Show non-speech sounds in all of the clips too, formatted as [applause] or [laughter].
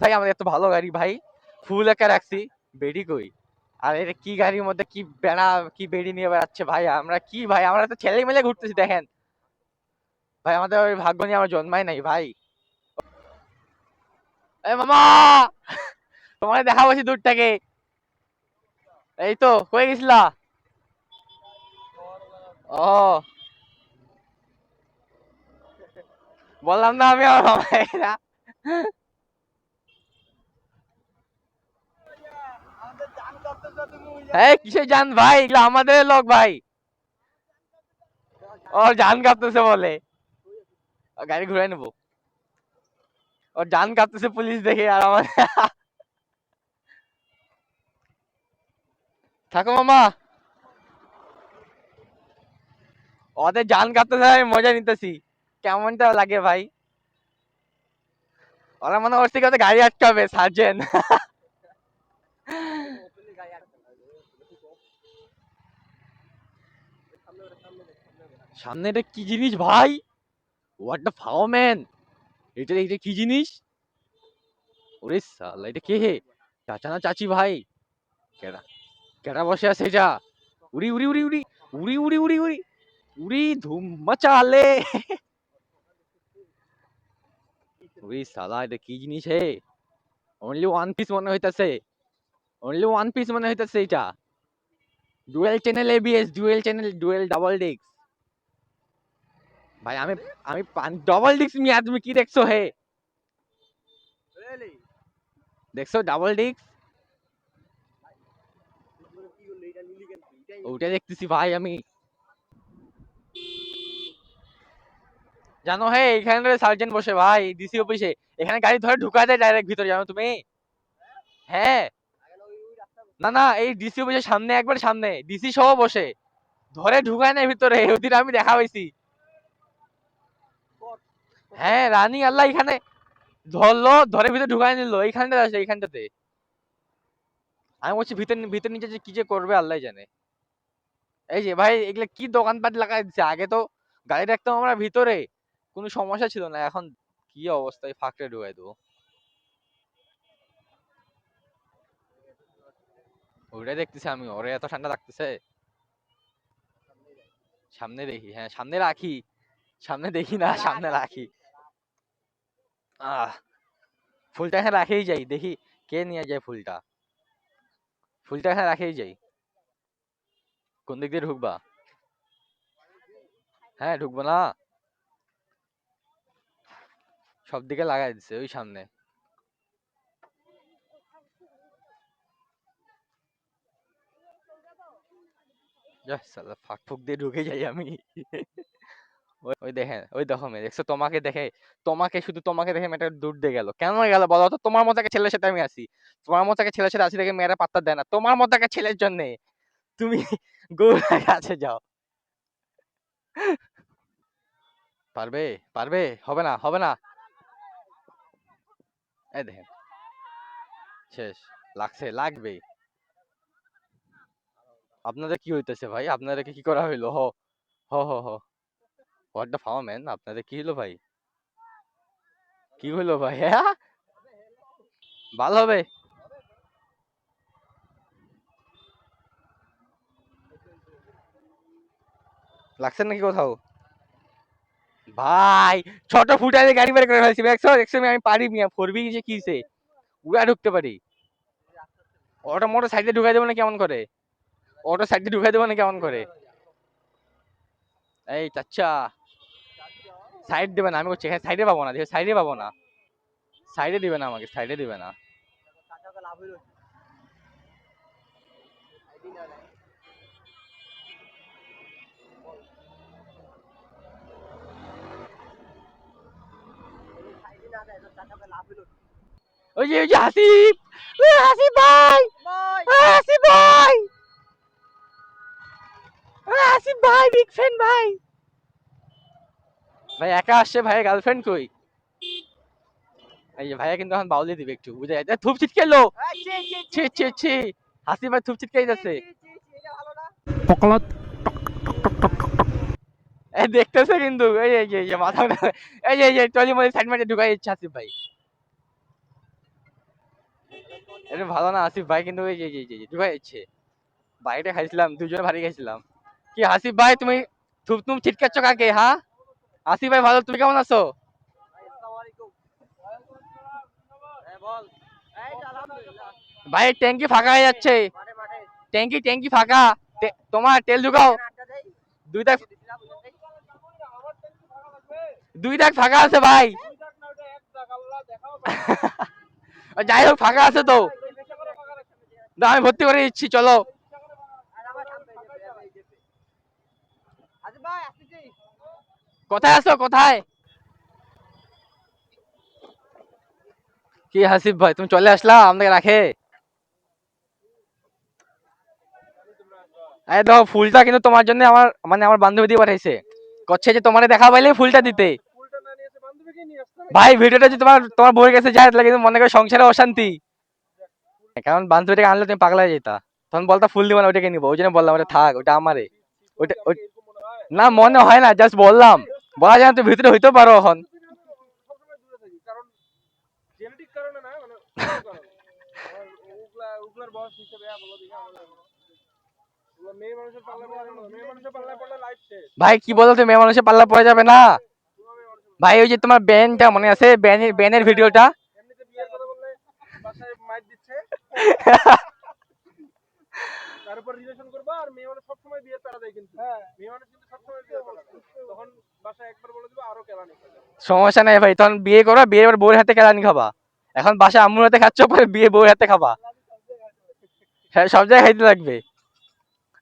ভাই আমাদের এত ভালো গাড়ি, ভাই। ফুল একা রাখছি। বেডি কই? আর এটা কি গাড়ির মধ্যে কি বেড়া, কি বেডি নিয়ে বেড়াচ্ছে ভাই? আমরা কি ভাই? আমরা তো ছেলে মেলে ঘুরতেছি, দেখেন। ভাই, আমাদের ওই ভাগ্য নিয়ে আমার জন্মাই নাই, ভাই। এ মামা! তোমার দেখা বসি দূর থেকে এই তো, কই গেছিলা? ও। বললাম না, আমি আমার মামা এরা কিসে জান ভাই? আমাদের লোক ভাই। ওর জান কাঁপতেছে বলে। গাড়ি ঘুরে নেব। ওর জান কাঁপতেছে পুলিশ দেখে আর আমার থাকো মামা। ওদের জান কাঁপতেছে, আমি মজা নিতেছি। কেমনটা লাগে ভাই? ওরা মনে করছে কি ওদের গাড়ি আটকাবে সার্জেন। সামনে এটা কি জিনিস ভাই? হোয়াট দ্য ফাও ম্যান এটা এটা কি জিনিস? ওরে সালা, এটা কে হে? চাচা না চাচি ভাই? কেডা কেডা বসে আছে এটা? উড়ি উড়ি উড়ি উড়ি উড়ি উড়ি উড়ি উড়ি উড়ি ধুম মচালে উড়ি সালা এটা কি জিনিস হে? অনলি ওয়ান পিস মনে হইতাছে। অনলি ওয়ান পিস মনে হইতাছে এটা dual channel ABS dual channel dual double ডিক্স ভাই আমি আমি ডবল ডিক্স মিয়া তুমি কি দেখছ হে? দেখছ ডাবল ডিক্স ওটা দেখতেছি ভাই আমি। জানো, হে এখানে সার্জেন্ট বসে, ভাই ডিসি অফিসে এখানে গাড়ি ধরে ঢুকা দেয় ডাইরেক্ট ভিতরে, জানো তুমি? হ্যাঁ না না, এই ডিসি অফিসের সামনে, একবার সামনে ডিসি সহ বসে। ধরে ঢুকায় না ভিতরে ওদিন আমি দেখা হয়েছি হ্যাঁ রানী আল্লাহ, এখানে ধরলো, ধরে ভিতরে ঢুকায় নিল, এইখানটাতে আছে এইখানটাতে। আমি বলছি, ভিতর ভিতর নিচে কি যে করবে, আল্লাহ জানে। এই যে ভাই, এগুলা কি দোকানপাট লাগাই দিচ্ছে আগে তো গাড়ি রাখতাম আমরা ভিতরে। কোনো সমস্যা ছিল না। এখন কি অবস্থায় ফাঁকড়ে ঢুকাই দেবো। ওইটাই দেখতেছি আমি। ওরে, এত ঠান্ডা লাগতেছে। সামনে দেখি। হ্যাঁ সামনে রাখি। সামনে দেখি না, সামনে রাখি। ফুলটা এখানে রাখেই যাই। দেখি কে নিয়ে যায় ফুলটা। ফুলটা এখানে রাখেই যাই। কোন দিক দিয়ে ঢুকবা? হ্যাঁ ঢুকবো না। সব দিকে লাগাই দিছে ওই সামনে। ফাঁক ফুক দিয়ে ঢুকে যাই আমি। ওই দেখেন, ওই দেখো মেয়ে, দেখছ? তোমাকে দেখে, তোমাকে শুধু তোমাকে দেখে মেয়েটা দূর দিয়ে গেল। কেন গেল বলো তো? তোমার মতো একটা ছেলের সাথে আমি আছি। তোমার মতো একটা ছেলের সাথে আছি দেখে মেয়েরা পাত্তা দেয় না। তোমার মতো একটা ছেলের জন্যে তুমি গৌরার কাছে যাও। পারবে? পারবে? হবে না হবে না। এই দেখেন। শেষ। লাগছে লাগবে আপনাদের কি হইতেছে ভাই? আপনাদেরকে কি করা হইল? হ হ হ হ। হোয়াট দ্য ফাওয়ার ম্যান আপনাদের কি হলো ভাই? কি হলো ভাই? হ্যাঁ? ভালো হবে। লাগছে নাকি কোথাও? ভাই, ছোট ফুটারে গাড়ি বের করে ফেলছি। একশো একশো আমি পারি মিয়া, ফোর বি যে কিসে উড়া ঢুকতে পারি। অটো মোটর সাইডে ঢুকাই দেবো না কেমন করে? অটো সাইডে ঢুকাই দেবো না কেমন করে? এই চাচ্চা সাইড দেবে না, আমি বলছি এখানে সাইডে পাবো না সাইডে পাবো না। সাইডে দিবে না আমাকে সাইডে দিবে না টাকা লাভ হইল কি? আইডি না নাই। এই আইডি না দেয়, তো টাকা লাভ হইল কি? ওই যে ওই যে হাসিব। হাসিব ভাই। ভাই! হাসিব ভাই। হাসিব ভাই বিগ ফ্যান ভাই। ভাই একা আসছে ভাইয়ের গার্লফ্রেন্ড কই? এই যে ভাইয়া কিন্তু এখন বাউলি দিবে একটু বুঝে যাচ্ছে থুপ ছিটকেলো। ছি, ছি, ছি হাসিব ভাই থুপ ছিটকে যাচ্ছে। ছি, ছি, ছি, এটা ভালো না। এই [laughs] দেখতেছে কিন্তু, এই এই এই মাথা উঠা- এই এই টলি মলি সাইড মাইডে ঢুকাই দিচ্ছে আসিফ ভাই। এটা ভালো না আসিফ ভাই, কিন্তু এই এই এই ঢুকাই দিচ্ছে। বাইরে খাইছিলাম, দুজনে ভারী খাইছিলাম। কি আসিফ ভাই, তুমি থুপ তুম ছিটকাচ্ছ কাকে হ্যাঁ আসিফ ভাই, ভালো, তুমি কেমন আছো? এই ভাই, ট্যাঙ্কি ফাঁকা হয়ে যাচ্ছে। মাঠে মাঠে ট্যাঙ্কি ট্যাঙ্কি ফাঁকা। তোমার তেল ঢুকাও। আড্ডা দেই দাগ ফাঁকা আছে ভাই। [laughs] যাই হোক ফাঁকা আছে তো। না আমি ভর্তি করে দিচ্ছি চলো। কোথায় আছো? কোথায়? কি হাসিফ ভাই তুমি চলে আসলা আমাকে রাখে? দেখো ফুলটা কিন্তু তোমার জন্য আমার মানে আমার বান্ধবী দিয়ে পাঠাইছে। করছে যে তোমারে দেখা পাইলে ফুলটা দিতে। ভাই, ভিডিওটা যদি তোমার তোমার বউয়ের কাছে যায়, তাহলে কিন্তু মনে করে সংসারে অশান্তি। কারণ বান্ধবীটাকে আনলে তুমি পাগলা যেতা। তখন বলতা, ফুল দিবা না ওটাকে নিবো। ওই জন্য বললাম, ওটা থাক, ওটা আমারে। ওটা ওই- না, মনে হয় না জাস্ট বললাম। বলা যায় তুমি ভিতরে হইতেও পারো এখন। ভাই, কি বলো তো মেয়ে মানুষের পাল্লা পড়া যাবে না। ভাই ওই যে তোমার ব্যানটা মনে আছে? ব্যানের ব্যানের ভিডিওটা? এমনিতে বিয়ের কথা বললে বাসায় মাইর দিচ্ছে তার উপর রিলেশন করবা আর মেয়ে মানুষ সবসময় বিয়ের প্যারা দেয় কিন্তু। মেয়ে মানুষ কিন্তু সবসময় বিয়ের তখন বাসায় একবার বলে দিবা আরও কেলানি সমস্যা নাই ভাই তখন বিয়ে করো বিয়ে এবার বউয়ের হাতে কেলানি খাবা। এখন বাসা আম্মুর হাতে খাচ্ছ পরে বিয়ে বউয়ের হাতে খাবা। হ্যাঁ সব জায়গায় খাইতে লাগবে।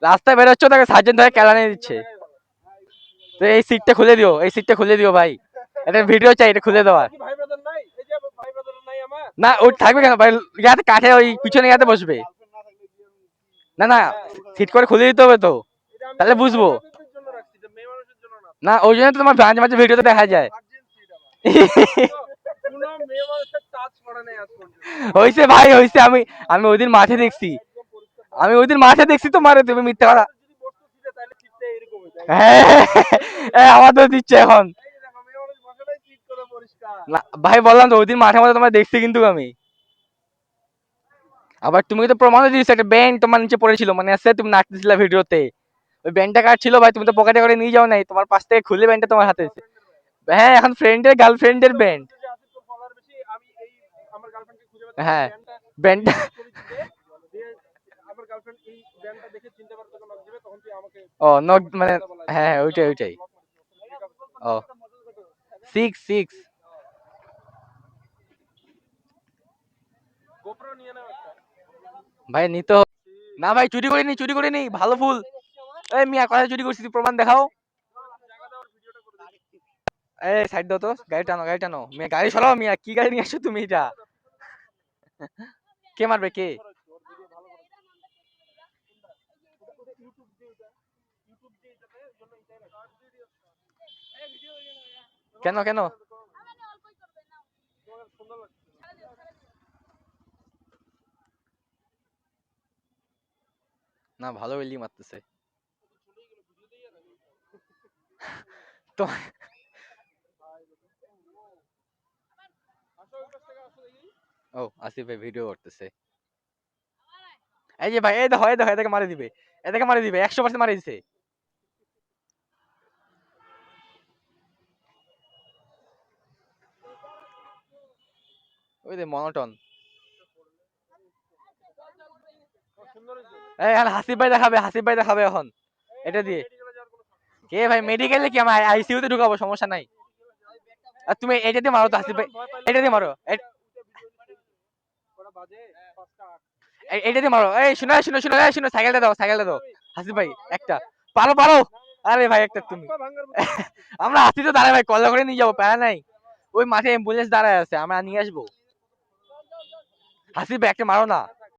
রাস্তায় বেরোচ্ছ তাকে সার্জেন্ট ধরে কেলানি দিচ্ছে। তো এই সিটটা খুলে দিও এই সিটটা খুলে দিও ভাই। এটা ভিডিও চাই এটা খুলে দেওয়ার। না ও থাকবে কেন? ভাই ইয়াতে কাঠে ওই পিছনে ইয়াতে বসবে। না না সিট করে খুলে দিতে হবে তো। তাহলে বুঝব। না। ওই জন্য তো তোমার মাঝে মাঝে ভিডিওতে দেখা যায়। হইছে ভাই হইছে। আমি আমি ওই দিন মাঠে দেখছি। আমি ওই দিন মাঠে দেখছি তো মারে তুমি মিথ্যা কথা। হয়ে হ্যাঁ হ্যাঁ, আমার তো দিচ্ছে এখন। ভাই বললাম তো ওই দিন মাঠে মাঠে তোমার দেখছি কিন্তু আমি। আবার তুমি তো প্রমাণ দিয়েছ একটা ব্যান্ড তোমার নিচে পড়েছিল মানে আছে তুমি নাচতেছিলে ভিডিওতে। ওই ব্যান্ডটা কার ছিল ভাই তুমি তো পকেটে করে নিয়ে যাও নাই তোমার পাশ থেকে খুলে ব্যান্ডটা তোমার হাতে আছে। হ্যাঁ এখন ফ্রেন্ডের গার্লফ্রেন্ডের ব্যান্ড পেতে হ্যাঁ। ব্যান্ডটা ও নক মানে হ্যাঁ হ্যাঁ ওইটাই ওইটাই। ও। সিক্স সিক্স ভাই নিতে না ভাই চুরি করিনি চুরি করিনি ভালো ফুল। এই মিয়া কোথায় চুরি করছিস প্রমাণ দেখাও। এই সাইড দাও তো গাড়ি টানো গাড়ি টানো। মিয়া গাড়ি সরাও মিয়া কি গাড়ি নিয়ে আসছো তুমি এটা? কে মারবে কে? কেন কেন? না, ভালো বেলি মারতেছে। তো ও, আসিফ ভাই ভিডিও করতেছে। এই যে ভাই, এই দেখো এই দেখো এটাকে মারি দিবে। এটাকে মারি দিবে। একশো পার্সেন্ট মারি দিছে। ওই যে মনোটন। এই এখন হাসিফ ভাই দেখাবে হাসিফ ভাই দেখাবে এখন। এটা দিয়ে। কে ভাই মেডিকেলে কি আমার ঢুকাবো? সমস্যা নাই। আর তুমি এটা দিয়ে মারো তো হাসিফ ভাই। এটা দিয়ে মারো। দিয়ে মারো। এই, শুনো শুনো শুনো, এই, শুনো, সাইকেলটা দাও সাইকেলটা দাও। হাসিফ ভাই, একটা। পারো পারো। আরে ভাই, একটা তুমি। আমরা আসি তো দাঁড়ায় ভাই কল্লা করে নিয়ে যাব, প্যারা নাই। ওই মাঠে অ্যাম্বুলেন্স দাঁড়ায় আছে, আমরা নিয়ে আসব। হাসিফ ভাই একটা মারো না।